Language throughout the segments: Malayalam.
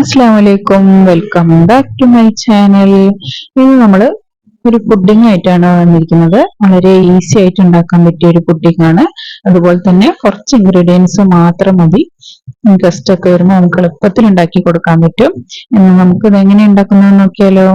അസ്സാം welcome back to my channel ഇന്ന് നമ്മൾ ഒരു പുഡിംഗ് ആയിട്ടാണ് വന്നിരിക്കുന്നത്. വളരെ ഈസി ആയിട്ട് ഉണ്ടാക്കാൻ പറ്റിയ ഒരു പുഡിംഗ് ആണ്. അതുപോലെ തന്നെ കുറച്ച് ഇൻഗ്രീഡിയൻസ് മാത്രം മതി. ഗസ്റ്റ് ഒക്കെ വരുമ്പോൾ നമുക്ക് എളുപ്പത്തിൽ ഉണ്ടാക്കി കൊടുക്കാൻ പറ്റും. നമുക്ക് ഇത് എങ്ങനെ ഉണ്ടാക്കുന്നത് നോക്കിയാലോ?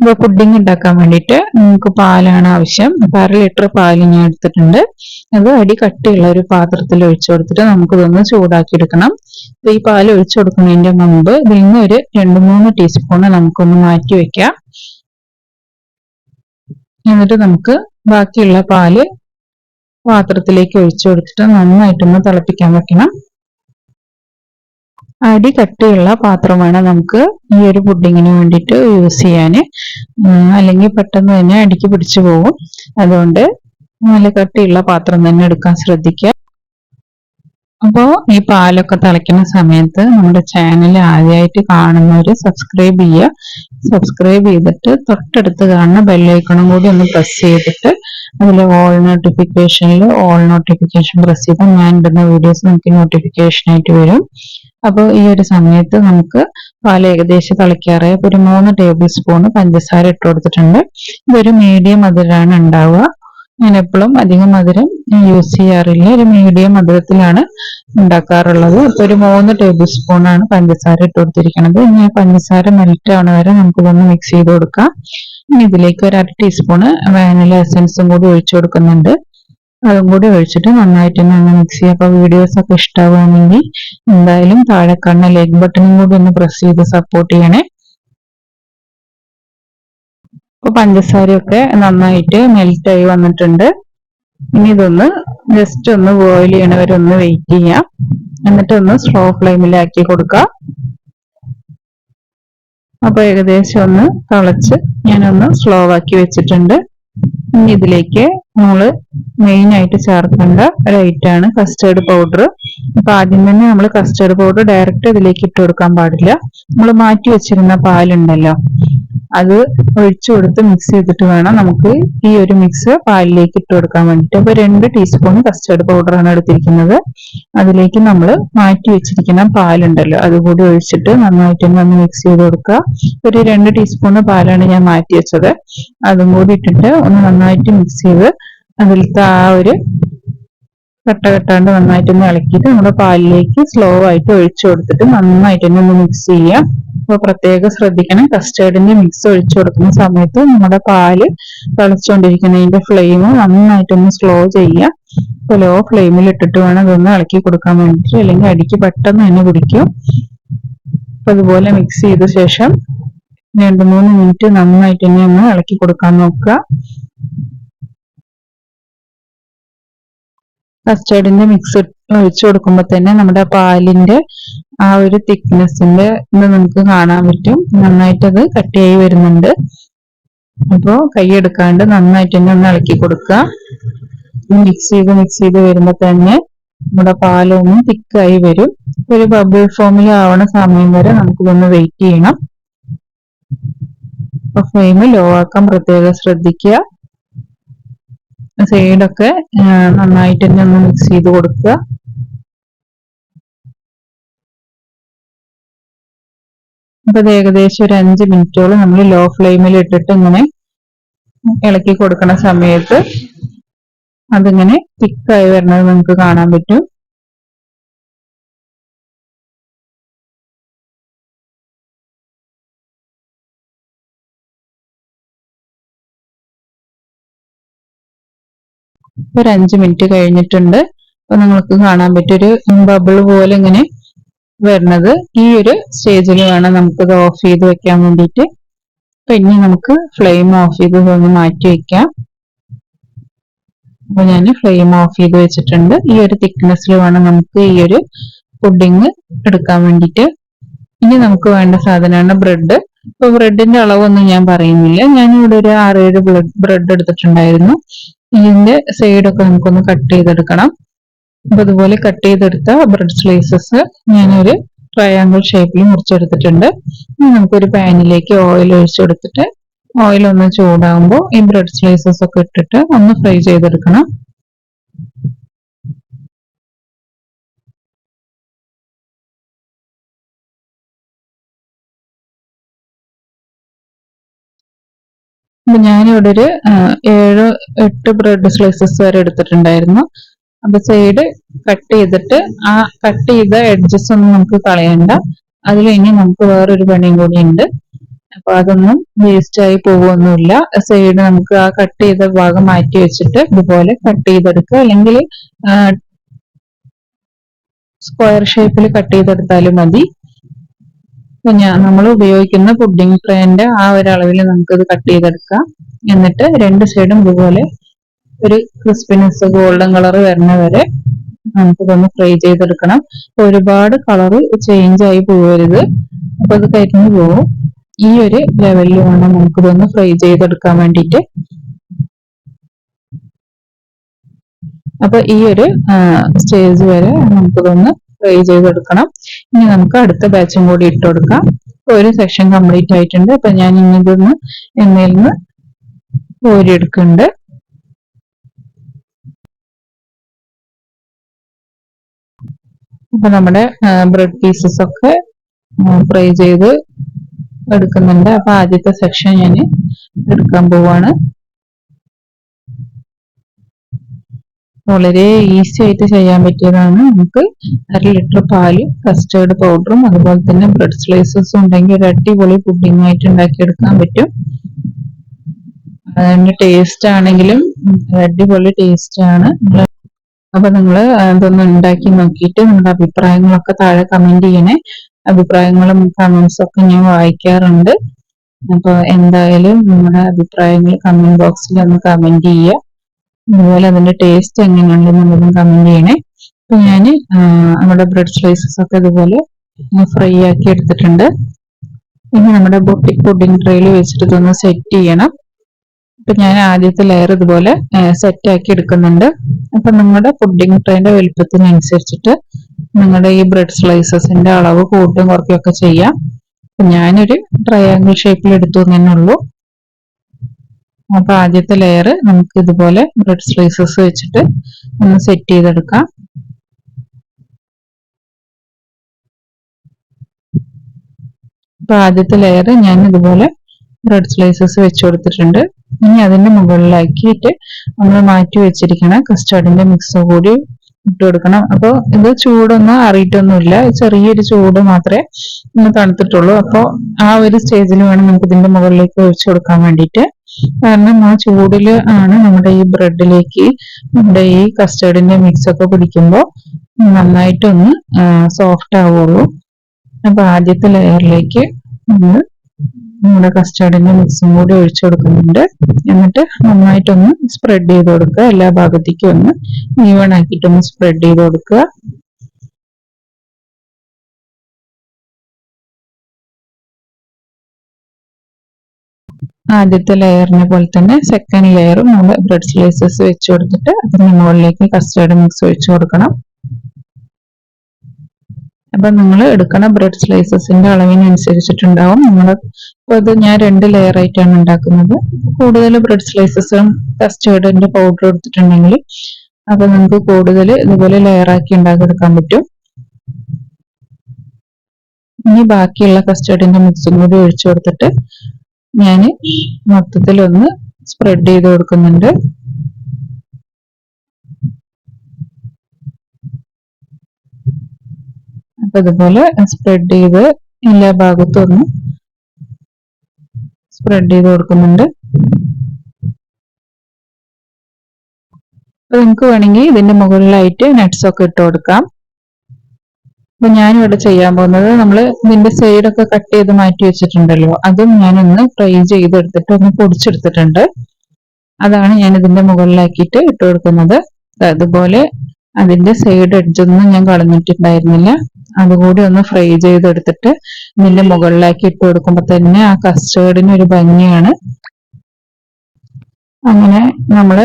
ഇപ്പൊ പുഡിംഗ് ഉണ്ടാക്കാൻ വേണ്ടിയിട്ട് നമുക്ക് പാലാണ് ആവശ്യം. അപ്പൊ അര ലിറ്റർ പാൽ ഞാൻ എടുത്തിട്ടുണ്ട്. അത് അടി കട്ടിയുള്ള ഒരു പാത്രത്തിൽ ഒഴിച്ചു കൊടുത്തിട്ട് നമുക്ക് ഇതൊന്ന് ചൂടാക്കി എടുക്കണം ഈ പാൽ ഒഴിച്ചു കൊടുക്കുന്നതിന്റെ മുമ്പ് ഇതിന്ന് ഒരു രണ്ട് മൂന്ന് ടീസ്പൂൺ നമുക്കൊന്ന് മാറ്റി വെക്കാം. എന്നിട്ട് നമുക്ക് ബാക്കിയുള്ള പാൽ പാത്രത്തിലേക്ക് ഒഴിച്ചു കൊടുത്തിട്ട് നന്നായിട്ടൊന്ന് തിളപ്പിക്കാൻ വെക്കണം. അടി കട്ടിയുള്ള പാത്രമാണ് നമുക്ക് ഈ ഒരു പുഡിങ്ങിന് വേണ്ടിയിട്ട് യൂസ് ചെയ്യാൻ. അല്ലെങ്കിൽ പെട്ടെന്ന് തന്നെ അടിക്ക് പിടിച്ചു പോകും. അതുകൊണ്ട് നല്ല കട്ടിയുള്ള പാത്രം തന്നെ എടുക്കാൻ ശ്രദ്ധിക്കുക. അപ്പോൾ ഈ പാലൊക്കെ തിളയ്ക്കുന്ന സമയത്ത് നമ്മുടെ ചാനൽ ആദ്യമായിട്ട് കാണുന്നവർ സബ്സ്ക്രൈബ് ചെയ്യുക. സബ്സ്ക്രൈബ് ചെയ്തിട്ട് തൊട്ടടുത്ത് കാണുന്ന ബെല്ലൈക്കണും കൂടി ഒന്ന് പ്രസ് ചെയ്തിട്ട് അതിൽ ഓൾ നോട്ടിഫിക്കേഷനിൽ ഓൾ നോട്ടിഫിക്കേഷൻ പ്രസ് ചെയ്താൽ ഞാൻ ഇടുന്ന വീഡിയോസ് നമുക്ക് നോട്ടിഫിക്കേഷൻ ആയിട്ട് വരും. അപ്പോൾ ഈ ഒരു സമയത്ത് നമുക്ക് പാൽ ഏകദേശം തിളയ്ക്കാറായി ഒരു മൂന്ന് ടേബിൾ സ്പൂൺ പഞ്ചസാര ഇട്ട് കൊടുത്തിട്ടുണ്ട്. ഇതൊരു മീഡിയം മധുരമാണ് ഉണ്ടാവുക. ഞാൻ എപ്പോഴും അധികം മധുരം യൂസ് ചെയ്യാറില്ല. ഒരു മീഡിയം മധുരത്തിലാണ് ഉണ്ടാക്കാറുള്ളത്. അപ്പൊ ഒരു മൂന്ന് ടേബിൾ സ്പൂൺ ആണ് പഞ്ചസാര ഇട്ട് കൊടുത്തിരിക്കുന്നത്. ഇനി പഞ്ചസാര മെൽറ്റ് ആവണ വരെ നമുക്കിതൊന്ന് മിക്സ് ചെയ്ത് കൊടുക്കാം. ഇനി ഇതിലേക്ക് ഒരു അര ടീസ്പൂണ് വാനില എസൻസും കൂടി ഒഴിച്ചു കൊടുക്കുന്നുണ്ട്. അതും കൂടി ഒഴിച്ചിട്ട് നന്നായിട്ട് തന്നെ മിക്സ് ചെയ്യുക അപ്പൊ വീഡിയോസ് ഒക്കെ ഇഷ്ടമാവുകയാണെങ്കിൽ എന്തായാലും താഴെ കാണുന്ന ലൈക്ക് ബട്ടണും കൂടി ഒന്ന് പ്രസ് ചെയ്ത് സപ്പോർട്ട് ചെയ്യണേ. ഇപ്പൊ പഞ്ചസാരയൊക്കെ നന്നായിട്ട് മെൽറ്റ് ആയി വന്നിട്ടുണ്ട്. ഇനി ഇതൊന്ന് ജസ്റ്റ് ഒന്ന് ബോയിൽ ചെയ്യണവരെ ഒന്ന് വെയിറ്റ് ചെയ്യാം. എന്നിട്ട് ഒന്ന് സ്ലോ ഫ്ലെയിമിലാക്കി കൊടുക്കുക അപ്പൊ ഏകദേശം ഒന്ന് തിളച്ച് ഞാനൊന്ന് സ്ലോ ആക്കി വെച്ചിട്ടുണ്ട്. ഇനി ഇതിലേക്ക് നമ്മൾ മെയിൻ ആയിട്ട് ചേർക്കേണ്ട ഒരു ഐറ്റാണ് കസ്റ്റേർഡ് പൗഡർ അപ്പൊ ആദ്യം തന്നെ നമ്മൾ കസ്റ്റേർഡ് പൗഡർ ഡയറക്റ്റ് ഇതിലേക്ക് ഇട്ട് കൊടുക്കാൻ പാടില്ല. നമ്മൾ മാറ്റി വെച്ചിരുന്ന പാലുണ്ടല്ലോ. അത് ഒഴിച്ചു കൊടുത്ത് മിക്സ് ചെയ്തിട്ട് വേണം നമുക്ക് ഈ ഒരു മിക്സ് പാലിലേക്ക് ഇട്ട് കൊടുക്കാൻ വേണ്ടിട്ട് അപ്പൊ രണ്ട് ടീസ്പൂൺ കസ്റ്റേർഡ് പൗഡർ ആണ് എടുത്തിരിക്കുന്നത്. അതിലേക്ക് നമ്മൾ മാറ്റി വെച്ചിരിക്കുന്ന പാലുണ്ടല്ലോ അതുകൂടി ഒഴിച്ചിട്ട് നന്നായിട്ട് ഒന്ന് മിക്സ് ചെയ്ത് കൊടുക്കുക. ഒരു രണ്ട് ടീസ്പൂൺ പാലാണ് ഞാൻ മാറ്റി വെച്ചത്. അതും കൂടി ഇട്ടിട്ട് ഒന്ന് നന്നായിട്ട് മിക്സ് ചെയ്ത് അതിലത്തെ ആ ഒരു കട്ട കെട്ടാണ്ട് നന്നായിട്ട് ഒന്ന് ഇളക്കിയിട്ട് നമ്മുടെ പാലിലേക്ക് സ്ലോ ആയിട്ട് ഒഴിച്ചു കൊടുത്തിട്ട് നന്നായിട്ട് തന്നെ ഒന്ന് മിക്സ് ചെയ്യാം അപ്പൊ പ്രത്യേകം ശ്രദ്ധിക്കണം. കസ്റ്റേർഡിന്റെ മിക്സ് ഒഴിച്ചു കൊടുക്കുന്ന സമയത്ത് നമ്മുടെ പാൽ തിളച്ചുകൊണ്ടിരിക്കുന്നതിന്റെ ഫ്ലെയിം നന്നായിട്ടൊന്ന് സ്ലോ ചെയ്യുക. അപ്പൊ ലോ ഫ്ലെയിമിൽ ഇട്ടിട്ട് വേണം ഇതൊന്ന് ഇളക്കി കൊടുക്കാൻ വേണ്ടിട്ട് അല്ലെങ്കിൽ അടിക്ക് പെട്ടെന്ന് തന്നെ പിടിക്കും അപ്പൊ അതുപോലെ മിക്സ് ചെയ്ത ശേഷം രണ്ട് മൂന്ന് മിനിറ്റ് നന്നായിട്ട് തന്നെ ഒന്ന് ഇളക്കി കൊടുക്കാൻ നോക്കുക. കസ്റ്റേർഡിന്റെ മിക്സ് ഒഴിച്ചു കൊടുക്കുമ്പോൾ തന്നെ നമ്മുടെ പാലിന്റെ ആ ഒരു തിക്നെസ്സിന്റെ ഇത് നമുക്ക് കാണാൻ പറ്റും. നന്നായിട്ട് അത് കട്ടിയായി വരുന്നുണ്ട്. അപ്പോ കൈയെടുക്കാണ്ട് നന്നായിട്ട് തന്നെ ഒന്ന് ഇളക്കി കൊടുക്കുക. മിക്സ് ചെയ്ത് മിക്സ് ചെയ്ത് വരുമ്പോ തന്നെ നമ്മുടെ പാലൊന്ന് തിക്കായി വരും. ഒരു ബബിൾ ഫോമിൽ ആവണ സമയം വരെ നമുക്കിതൊന്ന് വെയിറ്റ് ചെയ്യണം. അപ്പൊ ഫ്ലെയിം ലോ ആക്കാൻ പ്രത്യേകം ശ്രദ്ധിക്കുക. സൈഡൊക്കെ നന്നായിട്ട് തന്നെ ഒന്ന് മിക്സ് ചെയ്ത് കൊടുക്കുക. അപ്പൊ ഏകദേശം ഒരു അഞ്ച് മിനിറ്റോളം നമ്മൾ ലോ ഫ്ലെയിമിൽ ഇട്ടിട്ട് ഇങ്ങനെ ഇളക്കി കൊടുക്കുന്ന സമയത്ത് അതിങ്ങനെ തിക്കായി വരുന്നത് നമുക്ക് കാണാൻ പറ്റും. ഒരു അഞ്ച് മിനിറ്റ് കഴിഞ്ഞിട്ടുണ്ട്. അപ്പൊ നിങ്ങൾക്ക് കാണാൻ പറ്റും ഒരു ബബിൾ പോലെ ഇങ്ങനെ വരുന്നത്. ഈ ഒരു സ്റ്റേജിൽ വേണം നമുക്കിത് ഓഫ് ചെയ്ത് വെക്കാൻ വേണ്ടിയിട്ട്. അപ്പൊ ഇനി നമുക്ക് ഫ്ലെയിം ഓഫ് ചെയ്ത് ഒന്ന് മാറ്റി വെക്കാം. അപ്പൊ ഞാൻ ഫ്ലെയിം ഓഫ് ചെയ്ത് വെച്ചിട്ടുണ്ട്. ഈ ഒരു തിക്നെസ്സിൽ വേണം നമുക്ക് ഈ ഒരു പുഡിങ് എടുക്കാൻ വേണ്ടിയിട്ട്. ഇനി നമുക്ക് വേണ്ട സാധനമാണ് ബ്രെഡ് ഇപ്പൊ ബ്രെഡിന്റെ അളവൊന്നും ഞാൻ പറയുന്നില്ല. ഞാൻ ഇവിടെ ഒരു ആറേഴ് ബ്രെഡ് എടുത്തിട്ടുണ്ടായിരുന്നു. ഇതിന്റെ സൈഡൊക്കെ നമുക്കൊന്ന് കട്ട് ചെയ്തെടുക്കണം. അപ്പൊ അതുപോലെ കട്ട് ചെയ്തെടുത്ത ബ്രെഡ് സ്ലൈസസ് ഞാനൊരു ട്രയാങ്കിൾ ഷേപ്പിൽ മുറിച്ചെടുത്തിട്ടുണ്ട്. നമുക്കൊരു പാനിലേക്ക് ഓയിൽ ഒഴിച്ചെടുത്തിട്ട് ഓയിൽ ഒന്ന് ചൂടാകുമ്പോൾ ഈ ബ്രെഡ് സ്ലൈസസ് ഒക്കെ ഇട്ടിട്ട് ഒന്ന് ഫ്രൈ ചെയ്തെടുക്കണം. അപ്പൊ ഞാനിവിടെ ഒരു ഏഴ് എട്ട് ബ്രെഡ് സ്ലൈസസ് വരെ എടുത്തിട്ടുണ്ടായിരുന്നു. അപ്പൊ സൈഡ് കട്ട് ചെയ്തിട്ട് ആ കട്ട് ചെയ്ത എഡ്ജസ് ഒന്നും നമുക്ക് കളയണ്ട. അതിൽ ഇനി നമുക്ക് വേറൊരു പണിയും കൂടി ഉണ്ട് അപ്പൊ അതൊന്നും വേസ്റ്റ് ആയി പോകുമൊന്നുമില്ല സൈഡ് നമുക്ക് ആ കട്ട് ചെയ്ത ഭാഗം മാറ്റി വെച്ചിട്ട് ഇതുപോലെ കട്ട് ചെയ്തെടുക്കുക. അല്ലെങ്കിൽ സ്ക്വയർ ഷേപ്പിൽ കട്ട് ചെയ്തെടുത്താലും മതി. അപ്പൊ നമ്മൾ ഉപയോഗിക്കുന്ന പുഡിംഗ് ട്രേന്റെ ആ ഒരു അളവിൽ നമുക്കിത് കട്ട് ചെയ്തെടുക്കാം. എന്നിട്ട് രണ്ട് സൈഡും ഇതുപോലെ ഒരു ക്രിസ്പിനെസ് ഗോൾഡൻ കളർ വരുന്ന വരെ നമുക്കിതൊന്ന് ഫ്രൈ ചെയ്തെടുക്കണം. ഒരുപാട് കളർ ചേഞ്ച് ആയി പോകരുത് അപ്പൊ അത് കരിഞ്ഞു പോകും ഈ ഒരു ലെവലിൽ വേണം നമുക്കിതൊന്ന് ഫ്രൈ ചെയ്തെടുക്കാൻ വേണ്ടിയിട്ട്. അപ്പൊ ഈ ഒരു സ്റ്റേജ് വരെ നമുക്കിതൊന്ന് ഫ്രൈ ചെയ്തെടുക്കണം. ഇനി നമുക്ക് അടുത്ത ബാച്ചും കൂടി ഇട്ട് കൊടുക്കാം. ഒരു സെക്ഷൻ കംപ്ലീറ്റ് ആയിട്ടുണ്ട്. അപ്പൊ ഞാൻ ഇനി ഇതൊന്ന് എണ്ണയിൽ നിന്ന് കോരിയെടുക്കുന്നുണ്ട്. അപ്പൊ നമ്മുടെ ബ്രെഡ് പീസസ് ഒക്കെ ഫ്രൈ ചെയ്ത് എടുക്കുന്നുണ്ട്. അപ്പൊ ആദ്യത്തെ സെക്ഷൻ ഞാൻ എടുക്കാൻ പോവാണ്. വളരെ ഈസി ആയിട്ട് ചെയ്യാൻ പറ്റിയതാണ്. നമുക്ക് അര ലിറ്റർ പാൽ കസ്റ്റേർഡ് പൗഡറും അതുപോലെ തന്നെ ബ്രെഡ് സ്ലൈസസും ഉണ്ടെങ്കിൽ ഒരു അടിപൊളി പുഡിംഗ് ആയിട്ട് ഉണ്ടാക്കിയെടുക്കാൻ പറ്റും. അതിന്റെ ടേസ്റ്റ് ആണെങ്കിലും അടിപൊളി ടേസ്റ്റ് ആണ്. അപ്പൊ നിങ്ങൾ അതൊന്ന് ഉണ്ടാക്കി നോക്കിയിട്ട് നിങ്ങളുടെ അഭിപ്രായങ്ങളൊക്കെ താഴെ കമന്റ് ചെയ്യണേ. അഭിപ്രായങ്ങളും കമന്റ്സ് ഒക്കെ ഞാൻ വായിക്കാറുണ്ട്. അപ്പൊ എന്തായാലും നിങ്ങളുടെ അഭിപ്രായങ്ങൾ കമന്റ് ബോക്സിൽ ഒന്ന് കമന്റ് ചെയ്യുക. അതുപോലെ അതിന്റെ ടേസ്റ്റ് എങ്ങനെയുണ്ടെന്നുള്ളതും കമന്റ് ചെയ്യണേ. അപ്പൊ ഞാൻ നമ്മുടെ ബ്രെഡ് സ്ലൈസസ് ഒക്കെ ഇതുപോലെ ഫ്രൈ ആക്കി എടുത്തിട്ടുണ്ട്. ഇനി നമ്മുടെ ബൊട്ടിക് പുഡിംഗ് ട്രെയിൽ വെച്ചിട്ട് ഇതൊന്ന് സെറ്റ് ചെയ്യണം. അപ്പൊ ഞാൻ ആദ്യത്തെ ലെയർ ഇതുപോലെ സെറ്റ് ആക്കി എടുക്കുന്നുണ്ട്. അപ്പൊ നമ്മുടെ പുഡിംഗ് ട്രേന്റെ വലുപ്പത്തിനനുസരിച്ചിട്ട് നിങ്ങളുടെ ഈ ബ്രെഡ് സ്ലൈസസിന്റെ അളവ് കൂട്ടും കുറയ്ക്കുകയൊക്കെ ചെയ്യാം. ഞാനൊരു ട്രയാങ്കിൾ ഷേപ്പിൽ എടുത്തു തന്നെ ഉള്ളൂ. അപ്പൊ ആദ്യത്തെ ലെയർ നമുക്ക് ഇതുപോലെ ബ്രെഡ് സ്ലൈസസ് വെച്ചിട്ട് ഒന്ന് സെറ്റ് ചെയ്തെടുക്കാം. അപ്പൊ ആദ്യത്തെ ലെയർ ഞാൻ ഇതുപോലെ ബ്രെഡ് സ്ലൈസസ് വെച്ച് കൊടുത്തിട്ടുണ്ട്. ഇനി അതിന്റെ മുകളിലാക്കിയിട്ട് നമ്മൾ മാറ്റി വെച്ചിരിക്കണ കസ്റ്റാർഡിന്റെ മിക്സ് കൂടി ഇട്ട് കൊടുക്കണം അപ്പോൾ ഇത് ചൂടൊന്നും അറിയിട്ടൊന്നുമില്ല. ചെറിയൊരു ചൂട് മാത്രമേ ഒന്ന് തണുത്തിട്ടുള്ളൂ. അപ്പോൾ ആ ഒരു സ്റ്റേജിൽ വേണം നമുക്ക് ഇതിന്റെ മുകളിലേക്ക് ഒഴിച്ചു കൊടുക്കാൻ വേണ്ടിയിട്ട്. കാരണം ആ ചൂടിൽ ആണ് നമ്മുടെ ഈ ബ്രെഡിലേക്ക് നമ്മുടെ ഈ കസ്റ്റേർഡിന്റെ മിക്സ് ഒക്കെ പിടിക്കുമ്പോൾ നന്നായിട്ടൊന്ന് സോഫ്റ്റ് ആവുള്ളൂ. അപ്പൊ ആദ്യത്തെ ലെയറിലേക്ക് നമ്മൾ നമ്മുടെ കസ്റ്റാർഡിന്റെ മിക്സും കൂടി ഒഴിച്ചു കൊടുക്കുന്നുണ്ട്. എന്നിട്ട് നന്നായിട്ടൊന്ന് സ്പ്രെഡ് ചെയ്ത് കൊടുക്കുക. എല്ലാ ഭാഗത്തേക്കും ഒന്ന് ഈവൺ ആക്കിയിട്ടൊന്ന് സ്പ്രെഡ് ചെയ്ത് കൊടുക്കുക. ആദ്യത്തെ ലെയറിനെ പോലെ തന്നെ സെക്കൻഡ് ലെയറും നമ്മൾ ബ്രെഡ് സ്ലൈസസ് വെച്ച് കൊടുത്തിട്ട് അതിന് മുകളിലേക്ക് കസ്റ്റേർഡ് മിക്സ് ഒഴിച്ചു കൊടുക്കണം. അപ്പൊ നിങ്ങൾ എടുക്കണ ബ്രെഡ് സ്ലൈസസിന്റെ അളവിനനുസരിച്ചിട്ടുണ്ടാവും. നിങ്ങൾ ഇപ്പൊ ഇത് ഞാൻ രണ്ട് ലെയർ ആയിട്ടാണ് ഉണ്ടാക്കുന്നത്. കൂടുതൽ ബ്രെഡ് സ്ലൈസസും കസ്റ്റേർഡിന്റെ പൗഡർ എടുത്തിട്ടുണ്ടെങ്കിൽ അപ്പൊ നമുക്ക് കൂടുതൽ ഇതുപോലെ ലെയർ ആക്കി ഉണ്ടാക്കിയെടുക്കാൻ പറ്റും. ഇനി ബാക്കിയുള്ള കസ്റ്റേർഡിന്റെ മിക്സും കൂടി ഒഴിച്ചു കൊടുത്തിട്ട് ഞാൻ മൊത്തത്തിലൊന്ന് സ്പ്രെഡ് ചെയ്ത് കൊടുക്കുന്നുണ്ട്. അപ്പൊ ഇതുപോലെ സ്പ്രെഡ് ചെയ്ത് എല്ലാ ഭാഗത്തും ഒന്ന് സ്പ്രെഡ് ചെയ്ത് കൊടുക്കുന്നുണ്ട്. അപ്പൊ നിങ്ങൾക്ക് വേണമെങ്കിൽ ഇതിന്റെ മുകളിലായിട്ട് നട്ട്സ് ഒക്കെ ഇട്ട് കൊടുക്കാം. അപ്പൊ ഞാനിവിടെ ചെയ്യാൻ പോകുന്നത് നമ്മൾ ഇതിന്റെ സൈഡൊക്കെ കട്ട് ചെയ്ത് മാറ്റി വെച്ചിട്ടുണ്ടല്ലോ അതും ഞാനൊന്ന് ഫ്രൈ ചെയ്തെടുത്തിട്ട് ഒന്ന് പൊടിച്ചെടുത്തിട്ടുണ്ട്. അതാണ് ഞാൻ ഇതിന്റെ മുകളിലാക്കിയിട്ട് ഇട്ട് കൊടുക്കുന്നത്. അതുപോലെ അതിന്റെ സൈഡ് എഡ്ജൊന്നും ഞാൻ കളഞ്ഞിട്ടുണ്ടായിരുന്നില്ല. അതുകൂടി ഒന്ന് ഫ്രൈ ചെയ്തെടുത്തിട്ട് ഇതിന്റെ മുകളിലാക്കി ഇട്ട് കൊടുക്കുമ്പോൾ തന്നെ ആ കസ്റ്റേർഡിന് ഒരു ഭംഗിയാണ്. അങ്ങനെ നമ്മൾ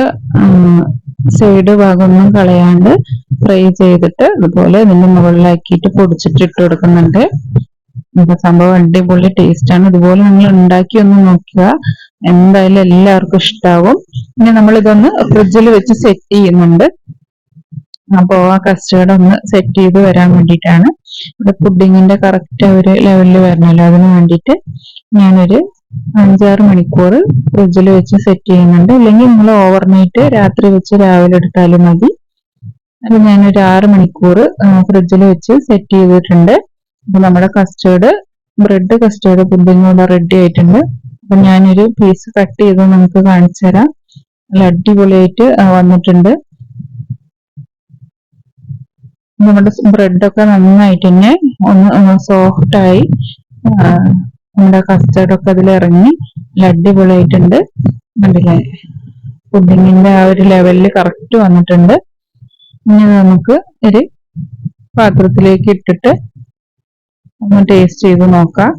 സൈഡ് ഭാഗമൊന്നും കളയാണ്ട് ഫ്രൈ ചെയ്തിട്ട് അതുപോലെ ഇതിന്റെ മുകളിലാക്കിയിട്ട് പൊടിച്ചിട്ട് ഇട്ട് കൊടുക്കുന്നുണ്ട്. ഇപ്പൊ സംഭവം അടിപൊളി ടേസ്റ്റ് ആണ് ഇതുപോലെ നിങ്ങൾ ഉണ്ടാക്കി ഒന്ന് നോക്കുക. എന്തായാലും എല്ലാവർക്കും ഇഷ്ടാവും. പിന്നെ നമ്മൾ ഇതൊന്ന് ഫ്രിഡ്ജിൽ വെച്ച് സെറ്റ് ചെയ്യുന്നുണ്ട്. അപ്പോ ആ കസ്റ്റേർഡ് ഒന്ന് സെറ്റ് ചെയ്ത് വരാൻ വേണ്ടിയിട്ടാണ്. ഇവിടെ പുഡിങ്ങിന്റെ കറക്റ്റ് ഒരു ലെവലിൽ വരണല്ലോ. അതിന് വേണ്ടിയിട്ട് ഞാനൊരു അഞ്ചാറ് മണിക്കൂർ ഫ്രിഡ്ജിൽ വെച്ച് സെറ്റ് ചെയ്യുന്നുണ്ട്. അല്ലെങ്കിൽ നിങ്ങൾ ഓവർനൈറ്റ് രാത്രി വെച്ച് രാവിലെ എടുത്താലും മതി. അത് ഞാനൊരു ആറ് മണിക്കൂർ ഫ്രിഡ്ജിൽ വെച്ച് സെറ്റ് ചെയ്തിട്ടുണ്ട്. അപ്പൊ നമ്മുടെ കസ്റ്റേർഡ് ബ്രെഡ് കസ്റ്റേർഡ് പുഡിങ്ങോടെ റെഡി ആയിട്ടുണ്ട്. അപ്പൊ ഞാനൊരു പീസ് കട്ട് ചെയ്ത് നമുക്ക് കാണിച്ചു തരാം നല്ല അടിപൊളിയായിട്ട് വന്നിട്ടുണ്ട്. നമ്മുടെ ബ്രെഡൊക്കെ നന്നായിട്ട് തന്നെ ഒന്ന് സോഫ്റ്റ് ആയി നമ്മുടെ കസ്റ്റേർഡൊക്കെ അതിൽ ഇറങ്ങി നല്ല അടിപൊളിയായിട്ടുണ്ട്. കണ്ടില്ലേ പുഡിങ്ങിന്റെ ആ ഒരു ലെവലിൽ കറക്റ്റ് വന്നിട്ടുണ്ട്. ഇനി നമുക്ക് ഒരു പാത്രത്തിലേക്ക് ഇട്ടിട്ട് ഒന്ന് ടേസ്റ്റ് ചെയ്ത് നോക്കാം.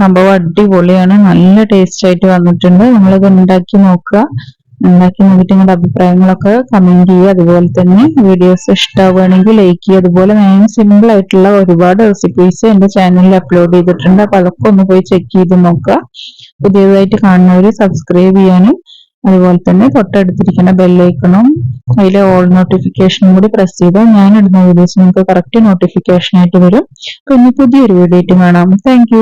സംഭവം അടിപൊളിയാണ്. നല്ല ടേസ്റ്റ് ആയിട്ട് വന്നിട്ടുണ്ട്. നമ്മളിത് ഉണ്ടാക്കി നോക്കുക. ഉണ്ടാക്കി നോക്കിയിട്ട് നിങ്ങളുടെ അഭിപ്രായങ്ങളൊക്കെ കമന്റ് ചെയ്യുക. അതുപോലെ തന്നെ വീഡിയോസ് ഇഷ്ടമാവുകയാണെങ്കിൽ ലൈക്ക് ചെയ്യുക. അതുപോലെ ഞാൻ സിമ്പിൾ ആയിട്ടുള്ള ഒരുപാട് റെസിപ്പീസ് എന്റെ ചാനലിൽ അപ്ലോഡ് ചെയ്തിട്ടുണ്ട്. അപ്പൊ അതൊക്കെ ഒന്ന് പോയി ചെക്ക് ചെയ്ത് നോക്കുക. പുതിയതായിട്ട് കാണുന്നവര് സബ്സ്ക്രൈബ് ചെയ്യാനും അതുപോലെ തന്നെ തൊട്ടടുത്തിരിക്കുന്ന ബെല്ലൈക്കണും അതിലെ ഓൾ നോട്ടിഫിക്കേഷനും കൂടി പ്രസ് ചെയ്താൽ ഞാൻ ഇടുന്ന വീഡിയോസ് നിങ്ങൾക്ക് കറക്റ്റ് നോട്ടിഫിക്കേഷൻ ആയിട്ട് വരും. പിന്നെ പുതിയൊരു വീഡിയോ ആയിട്ട് കാണാം. താങ്ക്